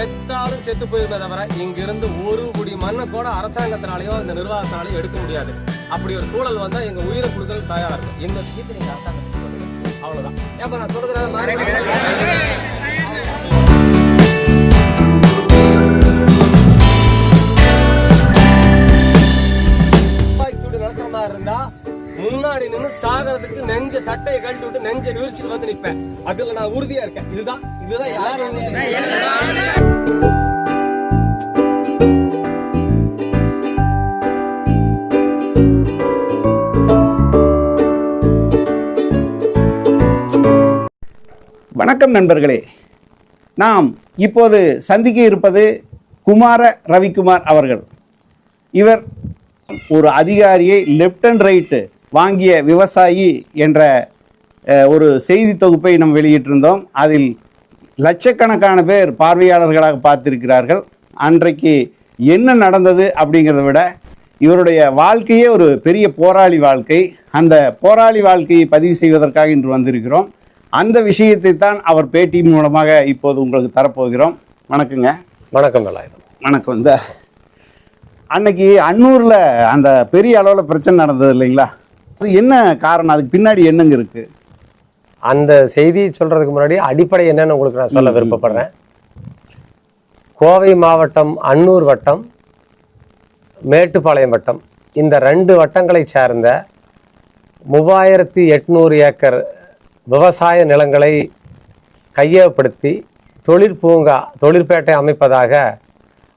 செத்தாலும் செத்து போயிருமே தவிர இங்கிருந்து ஒரு குடி மண்ணை கூட அரசாங்கத்தினாலேயோ இந்த நிர்வாகத்தினாலேயோ எடுக்க முடியாது. அப்படி ஒரு சூழல் வந்தா எங்க உயிரை கொடுக்கறது தயாரா இருக்கும். இந்த விஷயத்தை நீங்க அரசாங்கத்துக்கு சொல்லுங்க. அவ்வளவுதான். ஏப்பா நான் சொல்றது மாறி நடக்கிற மாதிரி இருந்தா முன்னாடி நின்று சாகிறதுக்கு நெஞ்ச சட்டையை கழட்டி விட்டு நெஞ்ச நிறுச்சிட்டு வந்து நிற்பேன் அதுல நான் உறுதியா இருக்கேன். இதுதான் இதுதான் எல்லாரும் வணக்கம் நண்பர்களே. நாம் இப்போது சந்திக்க இருப்பது குமார ரவிக்குமார் அவர்கள். இவர் ஒரு அதிகாரியை லெஃப்ட் அண்ட் ரைட்டு வாங்கிய விவசாயி என்ற ஒரு செய்தி தொகுப்பை நாம் வெளியிட்டிருந்தோம். அதில் லட்சக்கணக்கான பேர் பார்வையாளர்களாக பார்த்திருக்கிறார்கள். அன்றைக்கு என்ன நடந்தது அப்படிங்கிறத விட இவருடைய வாழ்க்கையே ஒரு பெரிய போராளி வாழ்க்கை. அந்த போராளி வாழ்க்கையை பதிவு செய்வதற்காக இன்று வந்திருக்கிறோம். அந்த விஷயத்தை தான் அவர் பேட்டி மூலமாக இப்போது உங்களுக்கு தரப்போகிறோம். வணக்கங்க. வணக்கம் வேலாயுதம். வணக்கம். இந்த அன்னைக்கு அன்னூரில் அந்த பெரிய அளவில் பிரச்சனை நடந்தது இல்லைங்களா? அது என்ன காரணம்? அதுக்கு பின்னாடி என்னங்க இருக்கு? அந்த செய்தி சொல்றதுக்கு முன்னாடி அடிப்படை என்னன்னு உங்களுக்கு நான் சொல்ல விருப்பப்படுறேன். கோவை மாவட்டம் அன்னூர் வட்டம் மேட்டுப்பாளையம் வட்டம். இந்த ரெண்டு வட்டங்களை சார்ந்த மூவாயிரத்தி எட்நூறு ஏக்கர் விவசாய நிலங்களை கையகப்படுத்தி தொழிற்பூங்கா தொழிற்பேட்டை அமைப்பதாக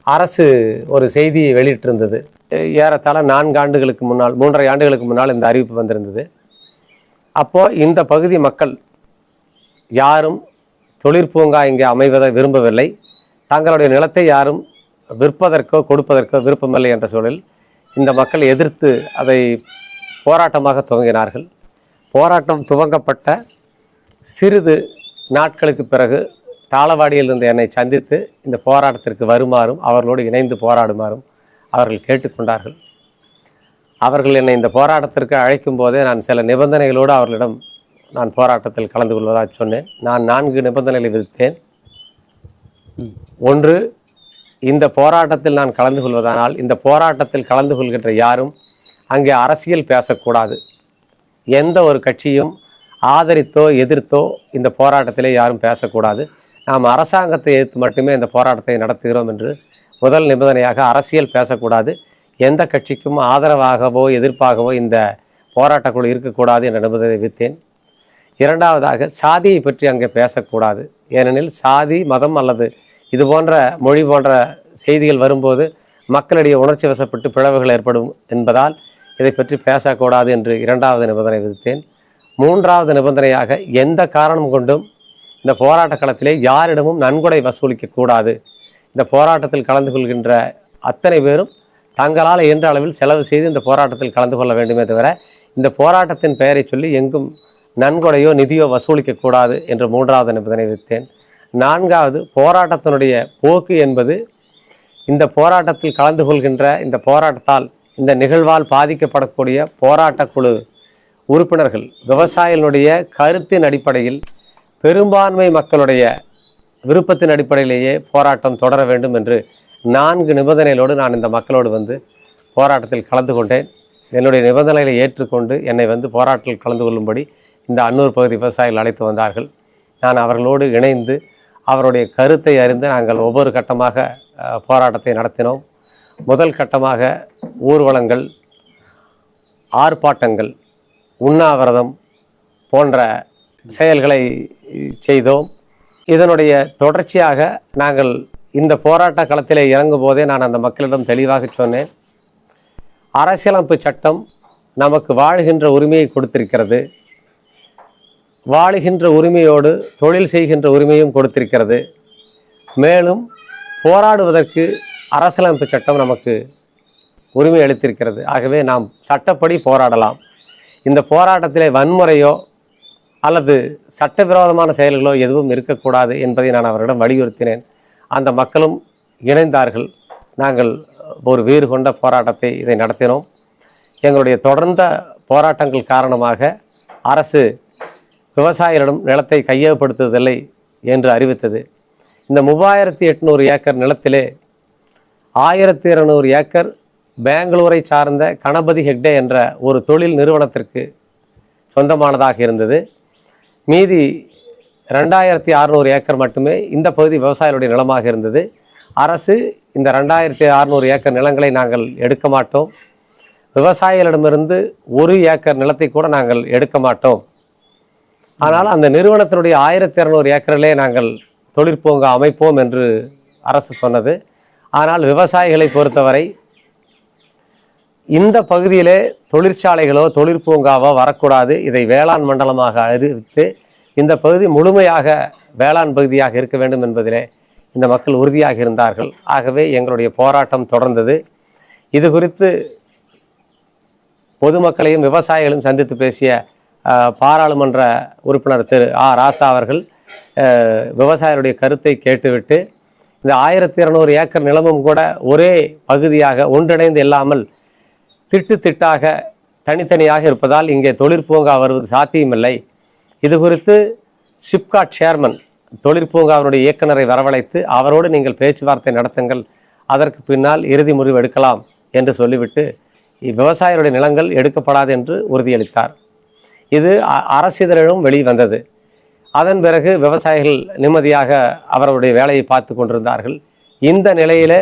அரசு ஒரு செய்தியை வெளியிட்டிருந்தது. ஏறத்தாழ நான்கு ஆண்டுகளுக்கு முன்னால் மூன்றரை ஆண்டுகளுக்கு முன்னால் இந்த அறிவிப்பு வந்திருந்தது. அப்போது இந்த பகுதி மக்கள் யாரும் தொழிற்பூங்கா இங்கே அமைவதை விரும்பவில்லை. தங்களுடைய நிலத்தை யாரும் விற்பதற்கோ கொடுப்பதற்கோ விருப்பமில்லை என்ற சூழலில் இந்த மக்கள் எதிர்த்து அதை போராட்டமாக துவங்கினார்கள். போராட்டம் துவங்கப்பட்ட சிறிது நாட்களுக்கு பிறகு தாளவாடியில் இருந்த என்னை சந்தித்து இந்த போராட்டத்திற்கு வருமாறும் அவர்களோடு இணைந்து போராடுமாறும் அவர்கள் கேட்டுக்கொண்டார்கள். அவர்கள் என்னை இந்த போராட்டத்திற்கு அழைக்கும் போதே நான் சில நிபந்தனைகளோடு அவர்களிடம் நான் போராட்டத்தில் கலந்து கொள்வதாக சொன்னேன். நான் நான்கு நிபந்தனைகளை விதித்தேன். ஒன்று இந்த போராட்டத்தில் நான் கலந்து கொள்வதானால் இந்த போராட்டத்தில் கலந்து கொள்கின்ற யாரும் அங்கே அரசியல் பேசக்கூடாது. எந்த ஒரு கட்சியும் ஆதரித்தோ எதிர்த்தோ இந்த போராட்டத்திலே யாரும் பேசக்கூடாது. நாம் அரசாங்கத்தை எதிர்த்து மட்டுமே இந்த போராட்டத்தை நடத்துகிறோம் என்று முதல் நிபந்தனையாக அரசியல் பேசக்கூடாது. எந்த கட்சிக்கும் ஆதரவாகவோ எதிர்ப்பாகவோ இந்த போராட்டக்குழு இருக்கக்கூடாது என்ற நிபந்தனை வித்தேன். இரண்டாவதாக சாதியை பற்றி அங்கே பேசக்கூடாது. ஏனெனில் சாதி மதம் அல்லது இது போன்ற மொழி போன்ற செய்திகள் வரும்போது மக்களிடையே உணர்ச்சி வசப்பட்டு பிளவுகள் ஏற்படும் என்பதால் இதை பற்றி பேசக்கூடாது என்று இரண்டாவது நிபந்தனை விதித்தேன் மூன்றாவது நிபந்தனையாக எந்த காரணம் கொண்டும் இந்த போராட்ட களத்திலே யாரிடமும் நன்கொடை வசூலிக்க கூடாது. இந்த போராட்டத்தில் கலந்து கொள்கின்ற அத்தனை பேரும் தங்களால் இயன்ற அளவில் செலவு செய்து இந்த போராட்டத்தில் கலந்து கொள்ள வேண்டுமே தவிர இந்த போராட்டத்தின் பெயரை சொல்லி எங்கும் நன்கொடையோ நிதியோ வசூலிக்கக்கூடாது என்று மூன்றாவது நிபந்தனை விதித்தேன். நான்காவது போராட்டத்தினுடைய போக்கு என்பது இந்த போராட்டத்தில் கலந்து கொள்கின்ற இந்த போராட்டத்தால் இந்த நிகழ்வால் பாதிக்கப்படக்கூடிய போராட்டக் குழு உறுப்பினர்கள் விவசாயிகளுடைய கருத்தின் அடிப்படையில் பெரும்பான்மை மக்களுடைய விருப்பத்தின் அடிப்படையிலேயே போராட்டம் தொடர வேண்டும் என்று நான்கு நிபந்தனைகளோடு நான் இந்த மக்களோடு வந்து போராட்டத்தில் கலந்து கொண்டேன். என்னுடைய நிபந்தனைகளை ஏற்றுக்கொண்டு என்னை வந்து போராட்டத்தில் கலந்து கொள்ளும்படி இந்த அன்னூர் பகுதி விவசாயிகள் அழைத்து வந்தார்கள். நான் அவர்களோடு இணைந்து அவருடைய கருத்தை அறிந்து நாங்கள் ஒவ்வொரு கட்டமாக போராட்டத்தை நடத்தினோம். முதல் கட்டமாக ஊர்வலங்கள் ஆர்ப்பாட்டங்கள் உண்ணாவிரதம் போன்ற செயல்களை செய்தோம். இதனுடைய தொடர்ச்சியாக நாங்கள் இந்த போராட்ட களத்தில் இறங்கும் போதே நான் அந்த மக்களிடம் தெளிவாக சொன்னேன். அரசியலமைப்பு சட்டம் நமக்கு வாழ்கின்ற உரிமையை கொடுத்திருக்கிறது. வாழுகின்ற உரிமையோடு தொழில் செய்கின்ற உரிமையும் கொடுத்திருக்கிறது. மேலும் போராடுவதற்கு அரசியலமைப்பு சட்டம் நமக்கு உரிமை அளித்திருக்கிறது. ஆகவே நாம் சட்டப்படி போராடலாம். இந்த போராட்டத்திலே வன்முறையோ அல்லது சட்டவிரோதமான செயல்களோ எதுவும் இருக்கக்கூடாது என்பதை நான் அவரிடம் வலியுறுத்தினேன். அந்த மக்களும் இணைந்தார்கள். நாங்கள் ஒரு வீறு கொண்ட போராட்டத்தை இதை நடத்தினோம். எங்களுடைய தொடர்ந்த போராட்டங்கள் காரணமாக அரசு விவசாயிகளிடம் நிலத்தை கையகப்படுத்துவதில்லை என்று அறிவித்தது. இந்த மூவாயிரத்தி எட்நூறு ஏக்கர் நிலத்திலே ஆயிரத்தி இருநூறு ஏக்கர் பெங்களூரை சார்ந்த கணபதி ஹெக்டே என்ற ஒரு தொழில் நிறுவனத்திற்கு சொந்தமானதாக இருந்தது. மீதி ரெண்டாயிரத்தி அறநூறு ஏக்கர் மட்டுமே இந்த பகுதி விவசாயிகளுடைய நிலமாக இருந்தது. அரசு இந்த ரெண்டாயிரத்தி அறநூறு ஏக்கர் நிலங்களை நாங்கள் எடுக்க மாட்டோம். விவசாயிகளிடமிருந்து ஒரு ஏக்கர் நிலத்தை கூட நாங்கள் எடுக்க மாட்டோம். ஆனால் அந்த நிறுவனத்தினுடைய ஆயிரத்தி இரநூறு ஏக்கரிலே நாங்கள் தொழிற்பூங்கா அமைப்போம் என்று அரசு சொன்னது. ஆனால் விவசாயிகளை பொறுத்தவரை இந்த பகுதியிலே தொழிற்சாலைகளோ தொழிற்பூங்காவோ வரக்கூடாது. இதை வேளாண் மண்டலமாக அறிவித்து இந்த பகுதி முழுமையாக வேளாண் பகுதியாக இருக்க வேண்டும் என்பதிலே இந்த மக்கள் உறுதியாக இருந்தார்கள். ஆகவே எங்களுடைய போராட்டம் தொடர்ந்தது. இது குறித்து பொதுமக்களையும் விவசாயிகளையும் சந்தித்து பேசிய பாராளுமன்ற உறுப்பினர் திரு ஆ. ராசா அவர்கள் விவசாயிகளுடைய கருத்தை கேட்டுவிட்டு இந்த ஆயிரத்தி இருநூறு ஏக்கர் நிலமும் கூட ஒரே பகுதியாக ஒன்றிணைந்து இல்லாமல் திட்டு திட்டாக தனித்தனியாக இருப்பதால் இங்கே தொழிற்பூங்கா வருவது சாத்தியமில்லை. இது குறித்து சிப்காட் சேர்மன் தொழிற்பூங்காவினுடைய இயக்குனரை வரவழைத்து அவரோடு நீங்கள் பேச்சுவார்த்தை நடத்துங்கள் அதற்கு பின்னால் இறுதி முடிவு எடுக்கலாம் என்று சொல்லிவிட்டு விவசாயிகளுடைய நிலங்கள் எடுக்கப்படாது என்று உறுதியளித்தார். இது அ- அரசிதழிலும் வெளிவந்தது. அதன் பிறகு விவசாயிகள் நிம்மதியாக அவருடைய வேலையை பார்த்து கொண்டிருந்தார்கள். இந்த நிலையில்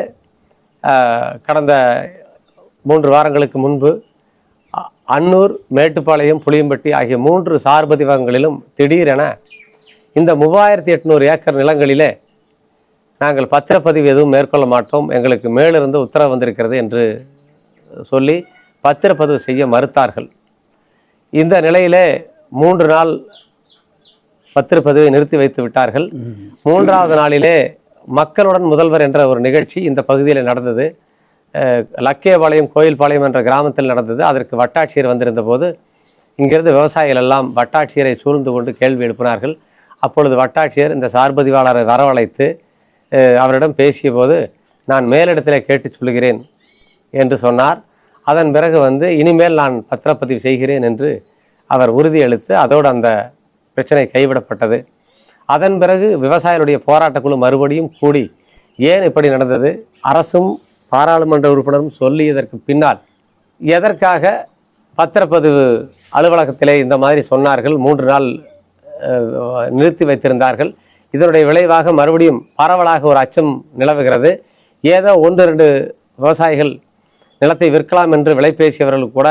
கடந்த மூன்று வாரங்களுக்கு முன்பு அ- அன்னூர் மேட்டுப்பாளையம் புளியம்பட்டி ஆகிய மூன்று சார்பதிவகங்களிலும் திடீரென இந்த மூவாயிரத்தி எட்நூறு ஏக்கர் நிலங்களிலே நாங்கள் பத்திரப்பதிவு எதுவும் மேற்கொள்ள மாட்டோம். எங்களுக்கு மேலிருந்து உத்தரவு வந்திருக்கிறது என்று சொல்லி பத்திரப்பதிவு செய்ய மறுத்தார்கள். இந்த நிலையிலே மூன்று நாள் பத்திரப்பதிவை நிறுத்தி வைத்து விட்டார்கள். மூன்றாவது நாளிலே மக்களுடன் முதல்வர் என்ற ஒரு நிகழ்ச்சி இந்த பகுதியில் நடந்தது. லக்கேபாளையம் கோயில்பாளையம் என்ற கிராமத்தில் நடந்தது. அதற்கு வட்டாட்சியர் வந்திருந்த போது இங்கிருந்து விவசாயிகள் எல்லாம் வட்டாட்சியரை சூழ்ந்து கொண்டு கேள்வி எழுப்பினார்கள். அப்பொழுது வட்டாட்சியர் இந்த சார்பதிவாளரை வரவழைத்து அவரிடம் பேசிய போது நான் மேலிடத்தில் கேட்டு சொல்கிறேன் என்று சொன்னார். அதன் பிறகு வந்து இனிமேல் நான் பத்திரப்பதிவு செய்கிறேன் என்று அவர் உறுதியளித்து அதோடு அந்த பிரச்சனை கைவிடப்பட்டது. அதன் பிறகு விவசாயிகளுடைய போராட்டக்குழு மறுபடியும் கூடி ஏன் இப்படி நடந்தது? அரசும் பாராளுமன்ற உறுப்பினரும் சொல்லியதற்கு பின்னால் எதற்காக பத்திரப்பதிவு அலுவலகத்திலே இந்த மாதிரி சொன்னார்கள்? மூன்று நாள் நிறுத்தி வைத்திருந்தார்கள். இதனுடைய விளைவாக மறுபடியும் பரவலாக ஒரு அச்சம் நிலவுகிறது. ஏதோ ஒன்று ரெண்டு விவசாயிகள் நிலத்தை விற்கலாம் என்று விலை பேசியவர்கள் கூட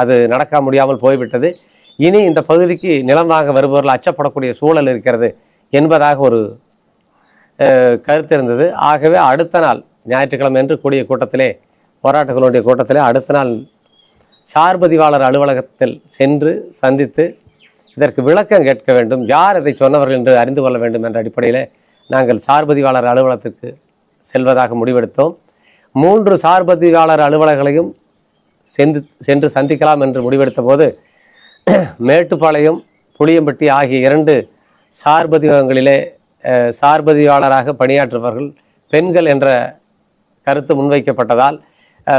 அது நடக்க முடியாமல் போய்விட்டது. இனி இந்த பகுதிக்கு நிலம் வாங்க வருபவர்கள் அச்சப்படக்கூடிய சூழல் இருக்கிறது என்பதாக ஒரு கருத்து இருந்தது. ஆகவே அடுத்த நாள் ஞாயிற்றுக்கிழமை என்று கூடிய கூட்டத்திலே போராட்டங்களுடைய கூட்டத்திலே அடுத்த நாள் சார்பதிவாளர் அலுவலகத்தில் சென்று சந்தித்து இதற்கு விளக்கம் கேட்க வேண்டும் யார் இதை சொன்னவர்கள் என்று அறிந்து கொள்ள வேண்டும் என்ற அடிப்படையில் நாங்கள் சார்பதிவாளர் அலுவலகத்துக்கு செல்வதாக முடிவெடுத்தோம். மூன்று சார்பதிவாளர் அலுவலர்களையும் சென்று சென்று சந்திக்கலாம் என்று முடிவெடுத்த போது மேட்டுப்பாளையம் புளியம்பட்டி ஆகிய இரண்டு சார்பதிவகங்களிலே சார்பதிவாளராக பணியாற்றுபவர்கள் பெண்கள் என்ற கருத்து முன்வைக்கப்பட்டதால்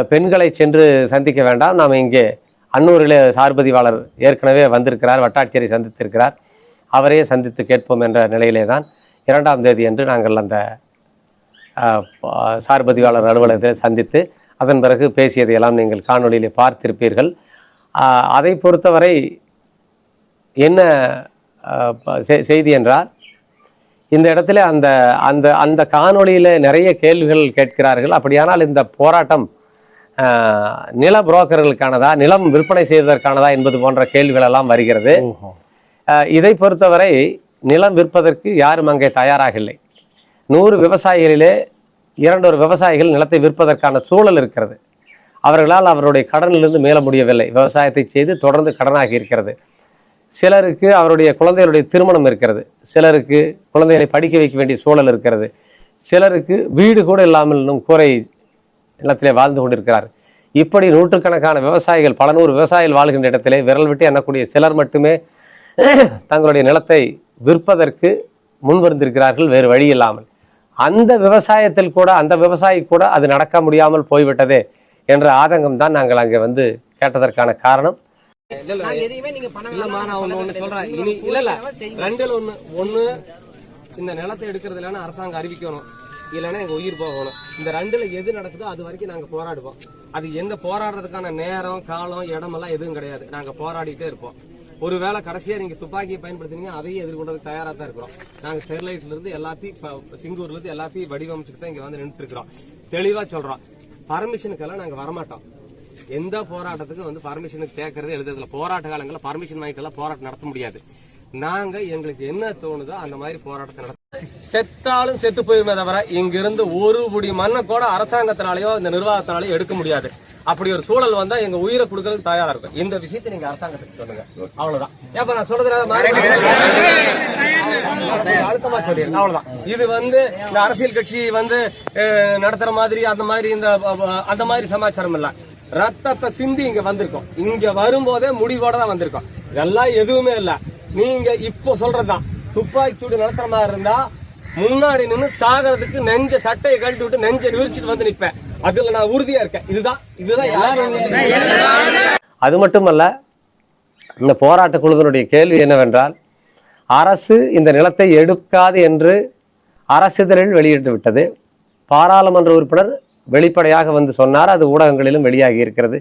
பெண்களை சென்று சந்திக்க வேண்டாம். நாம் இங்கே அன்னூரிலே சார்பதிவாளர் ஏற்கனவே வந்திருக்கிறார் வட்டாட்சியரை சந்தித்திருக்கிறார். அவரையே சந்தித்து கேட்போம் என்ற நிலையிலே தான் இரண்டாம் தேதி என்று நாங்கள் அந்த சார்பதிவாளர் அலுவலகத்தில் சந்தித்து அதன் பிறகு பேசியதையெல்லாம் நீங்கள் காணொலியிலே பார்த்திருப்பீர்கள். அதை பொறுத்தவரை என்ன ப- செ- செய்தி என்றால் இந்த இடத்துல அந்த அந்த அந்த காணொளியில் நிறைய கேள்விகள் கேட்கிறார்கள். அப்படியானால் இந்த போராட்டம் நில புரோக்கர்களுக்கானதா நிலம் விற்பனை செய்வதற்கானதா என்பது போன்ற கேள்விகள் எல்லாம் வருகிறது இதை பொறுத்தவரை நிலம் விற்பதற்கு யாரும் அங்கே தயாராக இல்லை நூறு விவசாயிகளிலே இரண்டொரு விவசாயிகள் நிலத்தை விற்பதற்கான சூழல் இருக்கிறது. அவர்களால் அவருடைய கடனிலிருந்து மீள முடியவில்லை. விவசாயத்தை செய்து தொடர்ந்து கடனாகி இருக்கிறது. சிலருக்கு அவருடைய குழந்தைகளுடைய திருமணம் இருக்கிறது. சிலருக்கு குழந்தைகளை படிக்க வைக்க வேண்டிய சூழல் இருக்கிறது. சிலருக்கு வீடு கூட இல்லாமல் இன்னும் கூரை நிலத்திலே வாழ்ந்து கொண்டிருக்கிறார். இப்படி நூற்றுக்கணக்கான விவசாயிகள் பல நூறு விவசாயிகள் வாழ்கின்ற இடத்திலே விரல் விட்டு எண்ணக்கூடிய சிலர் மட்டுமே தங்களுடைய நிலத்தை விற்பதற்கு முன்வந்திருக்கிறார்கள் வேறு வழி இல்லாமல். அந்த விவசாயத்தில் கூட அந்த விவசாயி கூட அது நடக்க முடியாமல் போய்விட்டதே என்ற ஆதங்கம் தான் நாங்கள் அங்கே வந்து கேட்டதற்கான காரணம். இந்த நிலத்தை எடுக்கிறது இல்லைன்னா அரசாங்கம் அறிவிக்கணும். இல்லைன்னா எங்க உயிர் போகணும். இந்த ரெண்டுல எது நடக்குதோ அது வரைக்கும் நாங்க போராடுவோம். அது எந்த போராடுறதுக்கான நேரம் காலம் இடமெல்லாம் எதுவும் கிடையாது. நாங்க போராடிட்டே இருப்போம். ஒருவேளை கடைசியா நீங்க துப்பாக்கியை பயன்படுத்தினீங்க அதையும் எதிர்கொண்டதுக்கு தயாரா தான் இருக்கிறோம். நாங்க ஸ்டெர்லைட்ல இருந்து எல்லாத்தையும் சிங்கூர்ல இருந்து எல்லாத்தையும் வடிவமைச்சுட்டு தான் இங்க வந்து நின்று இருக்கிறோம். தெளிவா சொல்றோம். பர்மிஷனுக்கெல்லாம் நாங்க வரமாட்டோம். எந்த போராட்டத்துக்கும் வந்து பர்மிஷனுக்கு கேட்கறது எழுதுறதுல போராட்ட காலங்களில் பர்மிஷன் வாங்கிட்டு எல்லாம் போராட்டம் நடத்த முடியாது. நாங்க எங்களுக்கு என்ன தோணுதோ அந்த மாதிரி போராட்டத்தை நடத்த செத்தாலும் செத்து போயிருமே தவிர இங்கிருந்து ஒரு குடி மண்ணை கூட அரசாங்கத்தினாலேயோ இந்த நிர்வாகத்தினாலேயோ எடுக்க முடியாது. அப்படி ஒரு சூழல் வந்தா எங்க உயிரை கொடுக்கறதுக்கு தயாரா இருக்கும். இந்த விஷயத்தை நீங்க அரசாங்கத்துக்கு சொல்லுங்க. அவ்வளவுதான். ஏப்ப நான் சொல்றதுனால அழுத்தமா சொல்லிடுறேன் அவ்வளவுதான். இது வந்து இந்த அரசியல் கட்சி வந்து நடத்துற மாதிரி அந்த மாதிரி இந்த அந்த மாதிரி சமாச்சாரம் இல்ல. ரத்தத்தை சிந்தி இங்க வந்திருக்கோம். இங்க வரும்போதே முடிவோட தான் வந்திருக்கோம். இதெல்லாம் எதுவுமே இல்ல. நீங்க இப்போ சொல்றதுதான். துப்பாக்கி சூடு நடத்துற மாதிரி இருந்தா முன்னாடி நின்று சாகிறதுக்கு நெஞ்ச சட்டையை கழட்டி விட்டு நெஞ்ச விரிச்சிட்டு வந்து நிற்பேன் அதுல நான் உறுதியா இருக்கேன். இதுதான். இதுதான் எல்லாரும் அது மட்டுமல்ல இந்த போராட்ட குழுவினுடைய கேள்வி என்னவென்றால் அரசு இந்த நிலத்தை எடுக்காது என்று அரசிதழில் வெளியிட்டு விட்டது. பாராளுமன்ற உறுப்பினர் வெளிப்படையாக வந்து சொன்னார் அது ஊடகங்களிலும் வெளியாகி இருக்கிறது.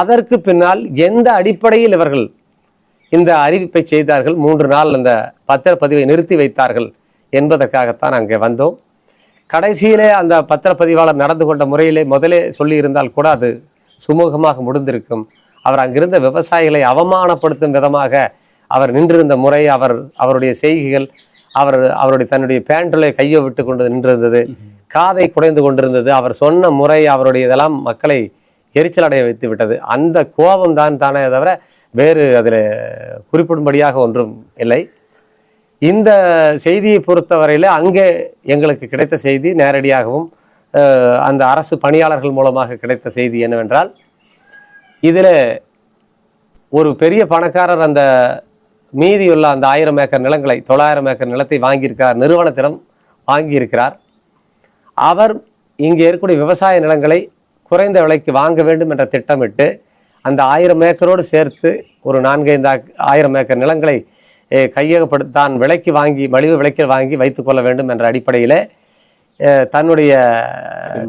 அதற்கு பின்னால் எந்த அடிப்படையில் இவர்கள் இந்த அறிவிப்பை செய்தார்கள் மூன்று நாள் அந்த பத்திரப்பதிவை நிறுத்தி வைத்தார்கள் என்பதற்காகத்தான் அங்கே வந்தோம். கடைசியிலே அந்த பத்திரப்பதிவாளர் நடந்து கொண்ட முறையிலே முதலே சொல்லியிருந்தால் கூட அது சுமூகமாக முடிந்திருக்கும். அவர் அங்கிருந்த விவசாயிகளை அவமானப்படுத்தும் விதமாக அவர் நின்றிருந்த முறை அவர் அவருடைய செய்கைகள் அவர் அவருடைய தன்னுடைய பேண்டிலே கையை விட்டு கொண்டு நின்றிருந்தது. காதை குடைந்து கொண்டிருந்தது. அவர் சொன்ன முறை அவருடைய இதெல்லாம் மக்களை எரிச்சல் அடைய வைத்து விட்டது. அந்த கோபம் தான் தானே தவிர வேறு அதில் குறிப்பிடும்படியாக ஒன்றும் இல்லை. இந்த செய்தியை பொறுத்தவரையில் அங்கே எங்களுக்கு கிடைத்த செய்தி நேரடியாகவும் அந்த அரசு பணியாளர்கள் மூலமாக கிடைத்த செய்தி என்னவென்றால் இதில் ஒரு பெரிய பணக்காரர் அந்த மீதியுள்ள அந்த ஆயிரம் ஏக்கர் நிலங்களை தொள்ளாயிரம் ஏக்கர் நிலத்தை வாங்கியிருக்கிறார் நிறுவனத்திடம் வாங்கியிருக்கிறார். அவர் இங்கே இருக்கக்கூடிய விவசாய நிலங்களை குறைந்த விலைக்கு வாங்க வேண்டும் என்ற திட்டமிட்டு அந்த ஆயிரம் ஏக்கரோடு சேர்த்து ஒரு நான்கைந்து ஆயிரம் ஏக்கர் நிலங்களை கையகப்படுத்த தான் விலைக்கு வாங்கி மலிவு விலைக்கு வாங்கி வைத்துக்கொள்ள வேண்டும் என்ற அடிப்படையில் தன்னுடைய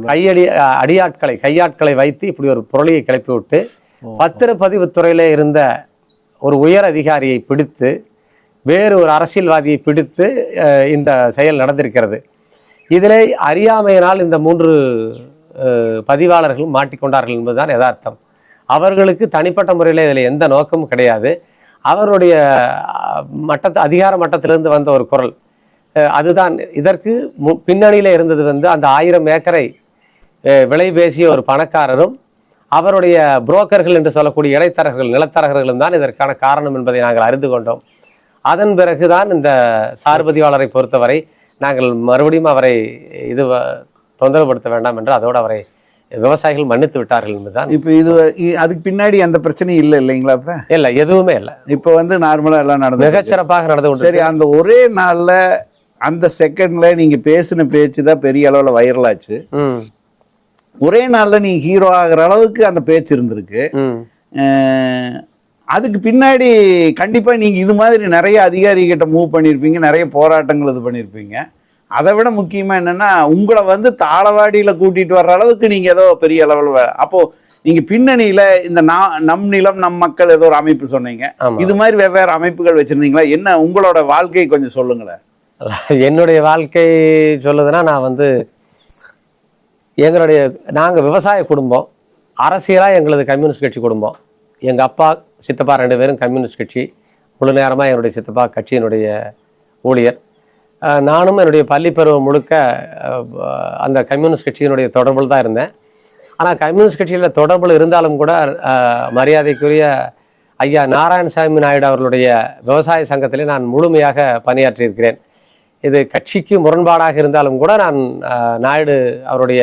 கையடி அடியாட்களை கையாட்களை வைத்து இப்படி ஒரு பொருளையை கிளப்பி விட்டு பத்திரப்பதிவுத் துறையிலே இருந்த ஒரு உயர் அதிகாரியை பிடித்து வேறு ஒரு அரசியல்வாதியை பிடித்து இந்த செயல் நடந்திருக்கிறது. இதில் அறியாமையினால் இந்த மூன்று பதிவாளர்களும் மாட்டிக்கொண்டார்கள் என்பதுதான் யதார்த்தம். அவர்களுக்கு தனிப்பட்ட முறையில் இதில் எந்த நோக்கமும் கிடையாது. அவருடைய மட்டத்து அதிகார மட்டத்திலிருந்து வந்த ஒரு குரல். அதுதான். இதற்கு மு- பின்னணியில் இருந்தது வந்து அந்த ஆயிரம் ஏக்கரை விலை பேசிய ஒரு பணக்காரரும் அவருடைய புரோக்கர்கள் என்று சொல்லக்கூடிய இடைத்தரகர்கள் நிலத்தரகர்களும் தான் இதற்கான காரணம் என்பதை நாங்கள் அறிந்து கொண்டோம். அதன் பிறகுதான் இந்த சார்பதிவாளரை பொறுத்தவரை நாங்கள் மறுபடியும் அவரை இது தொந்தரவுபடுத்த வேண்டாம் என்று அதோடு அவரை விவசாயிகள் மன்னித்து விட்டார்கள் என்பதுதான். இப்போ இது அதுக்கு பின்னாடி அந்த பிரச்சனையும் இல்லை இல்லைங்களா இப்ப இல்லை எதுவுமே இல்லை. இப்போ வந்து நார்மலா எல்லாம் நடந்து மிகச்சிறப்பாக நடந்து சரி அந்த ஒரே நாள்ல அந்த செகண்ட்ல நீங்க பேசின பேச்சு தான் பெரிய அளவுல வைரல் ஆச்சு. ஒரே நாள்ல நீங்க ஹீரோ ஆகுற அளவுக்கு அந்த பேச்சு இருந்திருக்கு. அதுக்கு பின்னாடி கண்டிப்பா நீங்க இது மாதிரி நிறைய அதிகாரிகிட்ட மூவ் பண்ணியிருப்பீங்க நிறைய போராட்டங்கள் இது பண்ணியிருப்பீங்க அதை விட முக்கியமா என்னன்னா உங்களை வந்து தாளவாடியில கூட்டிட்டு வர்ற அளவுக்கு நீங்க ஏதோ பெரிய அளவில் அப்போ நீங்க பின்னணியில இந்த நா- நம் நிலம் நம் மக்கள் ஏதோ ஒரு அமைப்பு சொன்னீங்க. இது மாதிரி வெவ்வேறு அமைப்புகள் வச்சிருந்தீங்களா? என்ன உங்களோட வாழ்க்கை கொஞ்சம் சொல்லுங்களேன். என்னுடைய வாழ்க்கை சொல்லுதுன்னா நான் வந்து எங்களுடைய நாங்கள் விவசாய குடும்பம் அரசியலாக எங்களது கம்யூனிஸ்ட் கட்சி குடும்பம். எங்கள் அப்பா சித்தப்பா ரெண்டு பேரும் கம்யூனிஸ்ட் கட்சி. முழு நேரமாக என்னுடைய சித்தப்பா கட்சியினுடைய ஊழியர். நானும் என்னுடைய பள்ளி பருவம் முழுக்க அந்த கம்யூனிஸ்ட் கட்சியினுடைய தொடர்பில் தான் இருந்தேன். ஆனால் கம்யூனிஸ்ட் கட்சியில் தொடர்பில் இருந்தாலும் கூட மரியாதைக்குரிய ஐயா நாராயணசாமி நாயுடு அவர்களுடைய விவசாய சங்கத்திலே நான் முழுமையாக பணியாற்றியிருக்கிறேன். இது கட்சிக்கு முரண்பாடாக இருந்தாலும் கூட நான் நாயுடு அவருடைய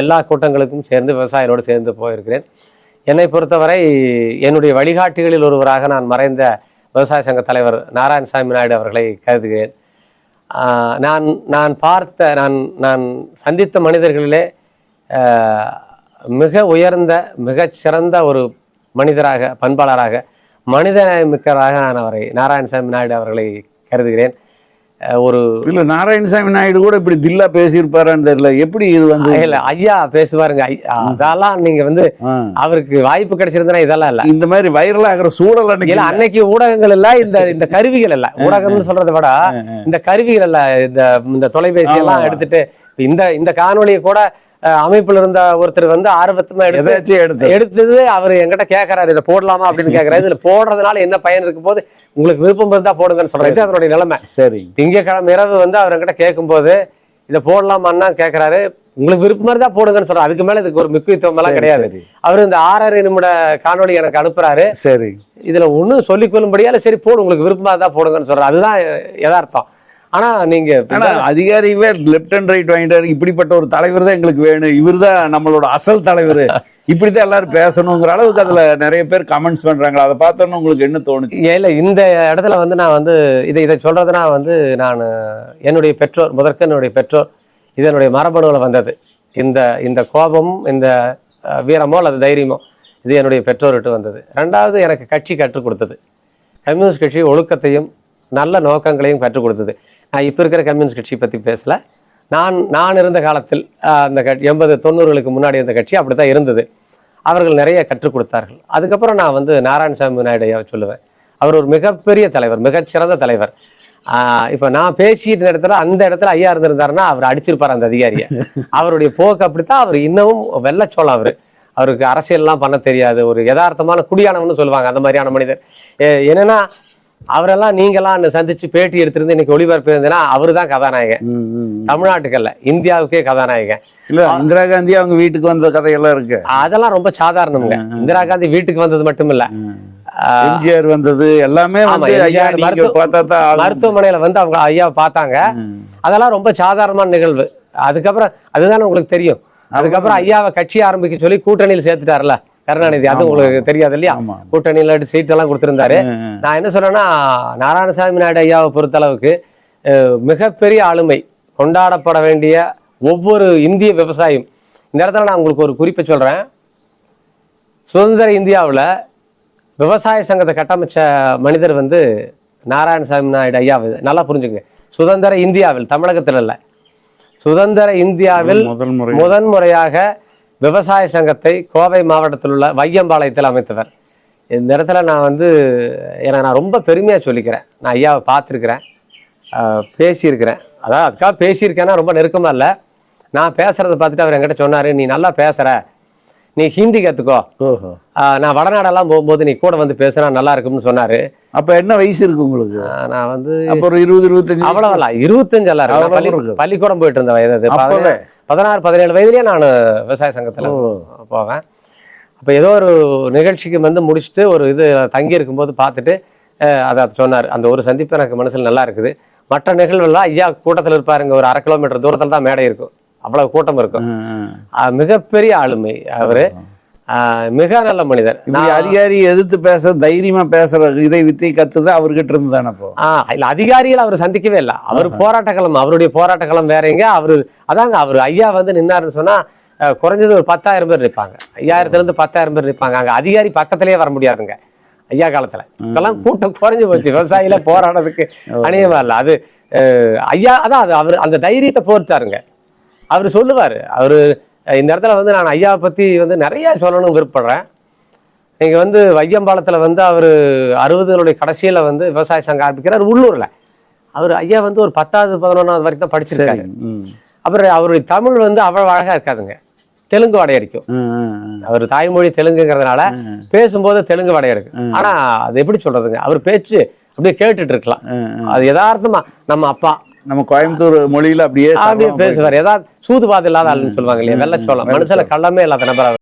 எல்லா கூட்டங்களுக்கும் சேர்ந்து விவசாயிகளோடு சேர்ந்து போயிருக்கிறேன். என்னை பொறுத்தவரை என்னுடைய வழிகாட்டிகளில் ஒருவராக நான் மறைந்த விவசாய சங்க தலைவர் நாராயணசாமி நாயுடு அவர்களை கருதுகிறேன். நான் நான் பார்த்த நான் நான் சந்தித்த மனிதர்களிலே மிக உயர்ந்த மிகச்சிறந்த ஒரு மனிதராக பண்பாளராக மனிதநேயமிக்கராக நான் அவரை நாராயணசாமி நாயுடு அவர்களை கருதுகிறேன். ஒரு இல்ல நாராயணசாமி நாயுடு கூட இப்படி தில்லா பேசியிருப்பாரான்னு தெரியல. எப்படி இது வந்து? இல்ல ஐயா பேசுவாருங்க. அதெல்லாம் நீங்க வந்து. அவருக்கு வாய்ப்பு கிடைச்சிருந்தா இதெல்லாம் இல்ல. இந்த மாதிரி வைரல் ஆகிற சூழல் அன்னைக்கு ஊடகங்கள் இல்ல இந்த இந்த கருவிகள் இல்ல. ஊடகம்னு சொல்றதை விட இந்த கருவிகள் இல்ல இந்த இந்த தொலைபேசி எல்லாம். எடுத்துட்டு இந்த இந்த காணொளியை கூட அமைப்புல இருந்த ஒருத்தர் வந்து ஆர்வத்தமா எடுத்து எடுத்தது அவர் என்கிட்ட கேக்குறாரு இதை போடலாமா? அப்படின்னு கேக்குறாரு. இதுல போடுறதுனால என்ன பயன் இருக்கும் போது உங்களுக்கு விருப்பம் இருந்தா போடுங்கன்னு சொல்றேன் இது அதனுடைய நிலைமை. சரி. திங்கக்கிழமை இரவு வந்து அவர் என்கிட்ட கேட்கும்போது இதை போடலாமான்னா கேக்குறாரு. உங்களுக்கு விருப்பமா இருந்தா போடுங்கன்னு சொல்றாரு. அதுக்கு மேல இதுக்கு ஒரு முக்கியத்துவம் எல்லாம் கிடையாது. அவர் இந்த ஆறரை நிமிட காணொளி எனக்கு அனுப்புறாரு. சரி. இதுல ஒண்ணும் சொல்லிக் கொள்ளும்படியால சரி போடு உங்களுக்கு விருப்பமா இருந்தா போடுங்கன்னு சொல்றாரு. அதுதான் யதார்த்தம். ஆனா நீங்க ஆனா அதிகாரிவே லெப்ட் அண்ட் ரைட் வாங்கிட்டாரு. இப்படிப்பட்ட ஒரு தலைவர் தான் எங்களுக்கு வேணும். இவர்தான் நம்மளோட அசல் தலைவர். இப்படிதான் எல்லாரும் பேசணுங்கிற அளவுக்கு அதுல நிறைய பேர் கமெண்ட்ஸ் பண்றாங்களா அதை பார்த்தோன்னு உங்களுக்கு என்ன தோணுச்சு? இல்ல இந்த இடத்துல வந்து நான் வந்து இதை இதை சொல்றதுனா வந்து நான் என்னுடைய பெற்றோர் முதற்க என்னுடைய பெற்றோர் இது என்னுடைய மரபணுல வந்தது. இந்த இந்த கோபமும் இந்த வீரமோ அல்லது தைரியமோ இது என்னுடைய பெற்றோர்கிட்ட வந்தது. ரெண்டாவது எனக்கு கட்சி கற்றுக் கொடுத்தது. கம்யூனிஸ்ட் கட்சி ஒழுக்கத்தையும் நல்ல நோக்கங்களையும் கற்றுக் கொடுத்தது. இப்போ இருக்கிற கம்யூனிஸ்ட் கட்சி பற்றி பேசல. நான் நான் இருந்த காலத்தில் அந்த கட்சி எண்பது தொண்ணூறுகளுக்கு முன்னாடி இருந்த கட்சி அப்படி தான் இருந்தது. அவர்கள் நிறைய கற்றுக் கொடுத்தார்கள். அதுக்கப்புறம் நான் வந்து நாராயணசாமி நாயுடு சொல்லுவேன். அவர் ஒரு மிகப்பெரிய தலைவர் மிகச்சிறந்த தலைவர். இப்போ நான் பேசிட்டு இடத்துல அந்த இடத்துல ஐயா இருந்திருந்தாருன்னா அவர் அடிச்சிருப்பார் அந்த அதிகாரியை. அவருடைய போக்கு அப்படித்தான். அவர் இன்னமும் வெள்ளச்சோளம் அவர். அவருக்கு அரசியல்லாம் பண்ண தெரியாது. ஒரு யதார்த்தமான குடியானவன்னு சொல்லுவாங்க அந்த மாதிரியான மனிதர். என்னன்னா அவரெல்லாம் நீங்களாம் சந்திச்சு பேட்டி எடுத்திருந்து இன்னைக்கு ஒளிபரப்பு இருந்ததுன்னா அவரு தான் கதாநாயகன். ம், ம். தமிழ்நாட்டுக்கு அல்ல இந்தியாவுக்கே கதாநாயகன். இல்ல இந்திரா காந்தி அவங்க வீட்டுக்கு வந்த கதையெல்லாம் இருக்கு. அதெல்லாம் ரொம்ப சாதாரணம்ங்க. இந்திரா காந்தி வீட்டுக்கு வந்தது மட்டும் இல்ல எம்ஜிஆர் வந்தது எல்லாமே ஐயா. மருத்துவமனையில வந்து அவங்க ஐயாவை பார்த்தாங்க. அதெல்லாம் ரொம்ப சாதாரணமான நிகழ்வு. அதுக்கப்புறம் அதுதானே உங்களுக்கு தெரியும். அதுக்கப்புறம் ஐயாவை கட்சி ஆரம்பிக்க சொல்லி கூட்டணியில் சேர்த்துட்டாருல கருணாநிதி அது உங்களுக்கு தெரியாது இல்லையா. கூட்டணியில சீட் எல்லாம் கொடுத்திருந்தாரு. நான் என்ன சொல்றேன்னா நாராயணசாமி நாயுடு ஐயாவை அஹ், மிகப்பெரிய ஆளுமை கொண்டாடப்பட வேண்டிய ஒவ்வொரு இந்திய விவசாயியும். இந்த இடத்துல நான் உங்களுக்கு ஒரு குறிப்பை சொல்றேன். சுதந்திர இந்தியாவுல விவசாய சங்கத்தை கட்டமைச்ச மனிதர் வந்து நாராயணசாமி நாயுடு ஐயா நல்லா புரிஞ்சுங்க. சுதந்திர இந்தியாவில் தமிழகத்தில் இல்ல. சுதந்திர இந்தியாவில் முதல் முறையாக விவசாய சங்கத்தை கோவை மாவட்டத்தில் உள்ள வையம்பாளையத்தில் அமைத்தவர். இந்த இடத்துல நான் வந்து எனக்கு நான் ரொம்ப பெருமையா சொல்லிக்கிறேன். நான் ஐயாவை பார்த்துருக்கிறேன். பேசியிருக்கிறேன். அதாவது அதுக்காக பேசியிருக்கேன்னா ரொம்ப நெருக்கமா இல்லை. நான் பேசுறதை பார்த்துட்டு அவர் என்கிட்ட சொன்னாரு நீ நல்லா பேசுற. நீ ஹிந்தி ஆஹ் நான் வடநாடெல்லாம் போகும்போது நீ கூட வந்து பேசுனா நல்லா இருக்கும்னு சொன்னாரு. அப்ப என்ன வயசு இருக்கு உங்களுக்கு? நான் வந்து அப்ப ஒரு இருபது இருபத்தஞ்சு அவ்வளவுல இருபத்தஞ்சு எல்லாம். பள்ளிக்கூடம் போயிட்டு இருந்த பதினாறு பதினேழு வயதுலயே நான் விவசாய சங்கத்துல போவேன். அப்ப ஏதோ ஒரு நிகழ்ச்சிக்கு வந்து முடிச்சுட்டு ஒரு இது தங்கி இருக்கும்போது பார்த்துட்டு அதை சொன்னார். அந்த ஒரு சந்திப்பு எனக்கு மனசுல நல்லா இருக்குது. மற்ற நிகழ்வுலாம் ஐயா கூட்டத்துல இருப்பாருங்க. ஒரு அரை கிலோமீட்டர் தூரத்துல தான் மேடை இருக்கும். அவ்வளவு கூட்டம் இருக்கும். மிகப்பெரிய ஆளுமை அவரு. மிக நல்ல மனிதர். அதிகாரி எதிர்த்து பேச தைரியமா பேசுற இதை வித்தை கத்துது அவர்கிட்ட இருந்து தானே இல்ல அதிகாரிகள் அவர் சந்திக்கவே இல்லை. அவர் போராட்ட களம் அவருடைய போராட்ட களம் வேறங்க அவரு அதாங்க அவர் ஐயா வந்து நின்னாருன்னு சொன்னா குறைஞ்சது ஒரு பத்தாயிரம் பேர் நிற்பாங்க ஐயாயிரத்துல இருந்து பத்தாயிரம் பேர் நிற்பாங்க அங்க அதிகாரி பக்கத்திலேயே வர முடியாதுங்க ஐயா காலத்துல. இப்பெல்லாம் கூட்டம் குறைஞ்சு போச்சு. விவசாயில போராடுறதுக்கு அணியமா இல்ல. அது ஐயா அதான் அது அவர் அந்த தைரியத்தை போர்த்தாருங்க. அவர் சொல்லுவாரு அவரு இந்த இடத்துல வந்து நான் ஐயாவை பத்தி வந்து நிறைய சொல்லணும்னு விருப்பப்படுறேன். நீங்க வந்து வையம்பாலத்துல வந்து அவர் அறுபதுகளுடைய கடைசியில வந்து விவசாய சங்கம் ஆரம்பிக்கிறார் உள்ளூர்ல. அவர் ஐயா வந்து ஒரு பத்தாவது பதினொன்றாவது வரைக்கும் தான் படிச்சிருக்காரு. அப்புறம் அவருடைய தமிழ் வந்து அவ்வளவு அழகா இருக்காதுங்க. தெலுங்கு வடையடிக்கும். அவர் தாய்மொழி தெலுங்குங்கிறதுனால பேசும்போது தெலுங்கு வடையெடுக்கும் ஆனா அது எப்படி சொல்றதுங்க? அவர் பேச்சு அப்படியே கேட்டுட்டு இருக்கலாம். அது யதார்த்தமா நம்ம அப்பா நம்ம கோயம்புத்தூர் மொழியில அப்படியே பேசுவார். ஏதாவது சூதுபாது இல்லாத ஆளுன்னு சொல்லுவாங்க இல்லையா? வெள்ளச்சோளம் மனுஷன கள்ளமே இல்லாத நபர் அவர்